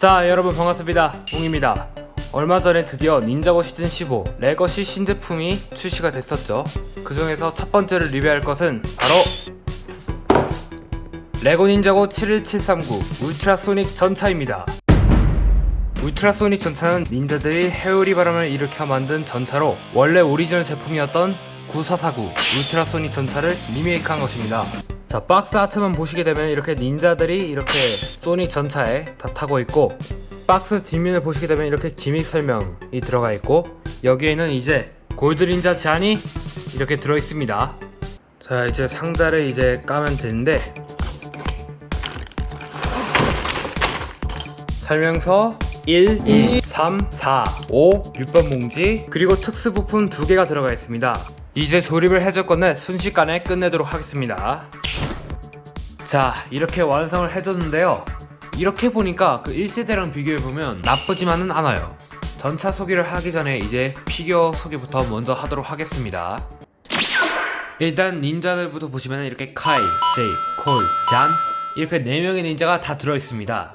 자 여러분 반갑습니다. 웅입니다. 얼마 전에 드디어 닌자고 시즌 15 레거시 신제품이 출시가 됐었죠. 그 중에서 첫 번째로 리뷰할 것은 바로 레고 닌자고 71739 울트라 소닉 전차입니다. 울트라 소닉 전차는 닌자들이 해오리 바람을 일으켜 만든 전차로 원래 오리지널 제품이었던 9449 울트라 소닉 전차를 리메이크한 것입니다 자 박스 아트만 보시게 되면 이렇게 닌자들이 이렇게 소닉 전차에 다 타고 있고 박스 뒷면을 보시게 되면 이렇게 기믹 설명이 들어가 있고 여기에는 이제 골드 닌자 잔이 이렇게 들어 있습니다 자 이제 상자를 이제 까면 되는데 설명서 1, 2, 3, 4, 5, 6번 몽지 그리고 특수 부품 두 개가 들어가 있습니다. 이제 조립을 해줄 건데 순식간에 끝내도록 하겠습니다. 자 이렇게 완성을 해줬는데요. 이렇게 보니까 그 1세대랑 비교해보면 나쁘지만은 않아요. 전차 소개를 하기 전에 이제 피규어 소개부터 먼저 하도록 하겠습니다. 일단 닌자들부터 보시면 이렇게 카이, 제이, 콜, 잔 이렇게 4명의 닌자가 다 들어있습니다.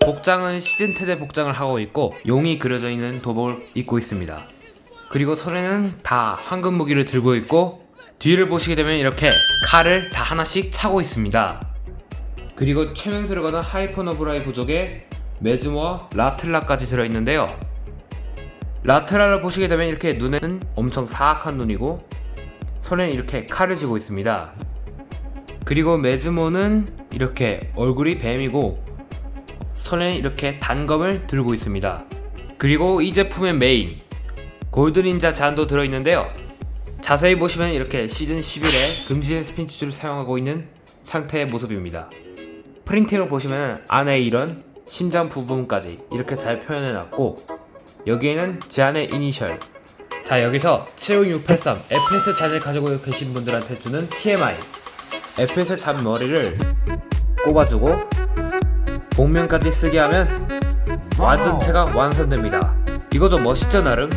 복장은 시즌 테대 복장을 하고 있고 용이 그려져 있는 도복을 입고 있습니다. 그리고 손에는 다 황금 무기를 들고 있고 뒤를 보시게 되면 이렇게 칼을 다 하나씩 차고 있습니다. 그리고 최면수를 거는 하이퍼노브라의 부족에 메즈모와 라틀라까지 들어있는데요. 라틀라를 보시게 되면 이렇게 눈에는 엄청 사악한 눈이고 손에 이렇게 칼을 쥐고 있습니다. 그리고 메즈모는 이렇게 얼굴이 뱀이고 손에 이렇게 단검을 들고 있습니다. 그리고 이 제품의 메인 골드 닌자 잔도 들어있는데요. 자세히 보시면 이렇게 시즌 11에 금지된 스핀치줄을 사용하고 있는 상태의 모습입니다. 프린팅을 보시면 안에 이런 심장 부분까지 이렇게 잘 표현해놨고 여기에는 제 안의 이니셜 자 여기서 75683 FS 잔을 가지고 계신 분들한테 주는 TMI FS 잔 머리를 꼽아주고 복면까지 쓰게 하면 완전체가 완성됩니다. 이거 좀 멋있죠 나름?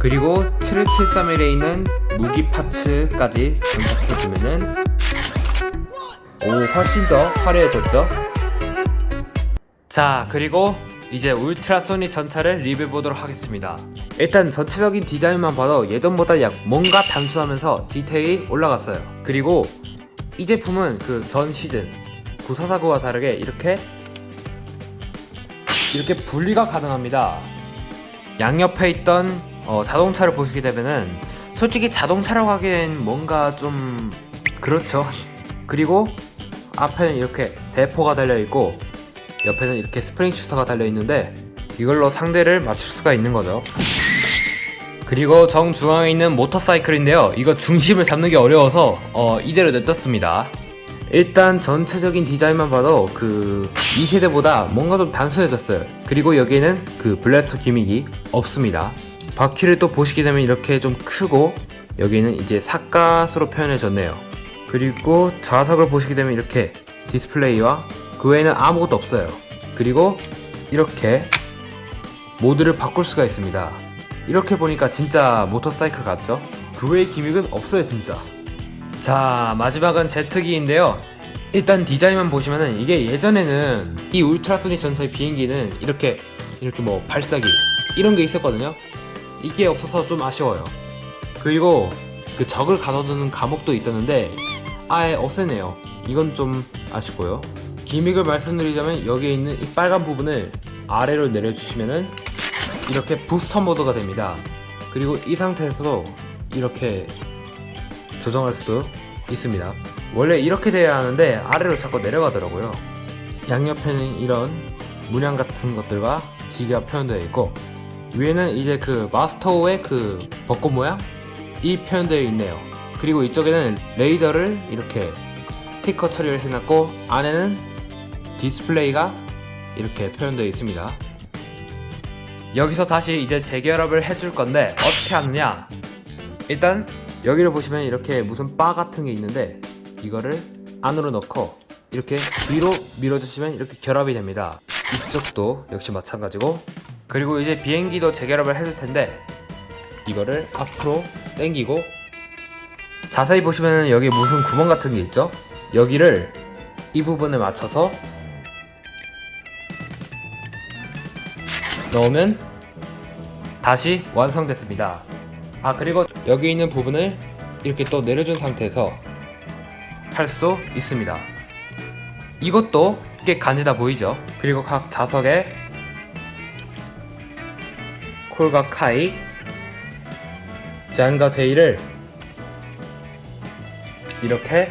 그리고 7731에 있는 무기 파츠까지 장착해주면은 오 훨씬 더 화려해졌죠? 자 그리고 이제 울트라 소닉 전차를 리뷰해보도록 하겠습니다. 일단 전체적인 디자인만 봐도 예전보다 약 뭔가 단순하면서 디테일이 올라갔어요. 그리고 이 제품은 그 전 시즌 9449와 다르게 이렇게 이렇게 분리가 가능합니다. 양옆에 있던 어, 자동차를 보시게 되면은 솔직히 자동차라고 하기엔 뭔가 좀 그렇죠. 그리고 앞에는 이렇게 대포가 달려 있고 옆에는 이렇게 스프링 슈터가 달려 있는데 이걸로 상대를 맞출 수가 있는 거죠. 그리고 정중앙에 있는 모터사이클인데요. 이거 중심을 잡는 게 어려워서 어, 이대로 냅뒀습니다. 일단 전체적인 디자인만 봐도 그 2세대보다 뭔가 좀 단순해졌어요. 그리고 여기에는 그 블래스터 기믹이 없습니다. 바퀴를 또 보시게 되면 이렇게 좀 크고 여기는 이제 삿갓으로 표현해졌네요. 그리고 좌석을 보시게 되면 이렇게 디스플레이와 그 외에는 아무것도 없어요. 그리고 이렇게 모드를 바꿀 수가 있습니다. 이렇게 보니까 진짜 모터사이클 같죠? 그 외의 기믹은 없어요 진짜. 자 마지막은 제트기인데요 일단 디자인만 보시면은 이게 예전에는 이 울트라소닉 전차의 비행기는 이렇게 이렇게 뭐 발사기 이런 게 있었거든요 이게 없어서 좀 아쉬워요 그리고 그 적을 가둬두는 감옥도 있었는데 아예 없애네요 이건 좀 아쉽고요 기믹을 말씀드리자면 여기에 있는 이 빨간 부분을 아래로 내려주시면은 이렇게 부스터 모드가 됩니다 그리고 이 상태에서도 이렇게 조정할 수도 있습니다. 원래 이렇게 돼야 하는데 아래로 자꾸 내려가더라고요. 양옆에는 이런 문양 같은 것들과 기계가 표현되어 있고 위에는 이제 그 마스터의 그 벚꽃 모양 이 표현되어 있네요. 그리고 이쪽에는 레이더를 이렇게 스티커 처리를 해놨고 안에는 디스플레이가 이렇게 표현되어 있습니다. 여기서 다시 이제 재결합을 해줄 건데 어떻게 하느냐? 일단 여기를 보시면 이렇게 무슨 바 같은 게 있는데 이거를 안으로 넣고 이렇게 위로 밀어주시면 이렇게 결합이 됩니다. 이쪽도 역시 마찬가지고 그리고 이제 비행기도 재결합을 해줄 텐데 이거를 앞으로 당기고 자세히 보시면 여기 무슨 구멍 같은 게 있죠? 여기를 이 부분에 맞춰서 넣으면 다시 완성됐습니다. 아 그리고 여기 있는 부분을 이렇게 또 내려준 상태에서 할 수도 있습니다. 이것도 꽤 간지다 보이죠? 그리고 각 자석에 콜과 카이, 잔과 제이를 이렇게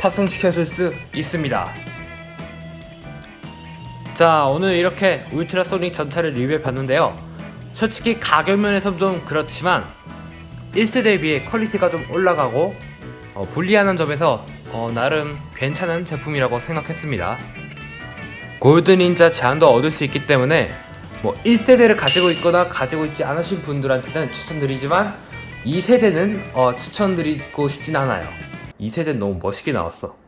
탑승시켜줄 수 있습니다. 자 오늘 이렇게 울트라소닉 전차를 리뷰해 봤는데요 솔직히 가격 면에서 좀 그렇지만 1세대에 비해 퀄리티가 좀 올라가고 어, 분리하는 점에서 어, 나름 괜찮은 제품이라고 생각했습니다 골드 닌자 제한도 얻을 수 있기 때문에 뭐 1세대를 가지고 있거나 가지고 있지 않으신 분들한테는 추천드리지만 2세대는 어, 추천드리고 싶진 않아요. 2세대는 너무 멋있게 나왔어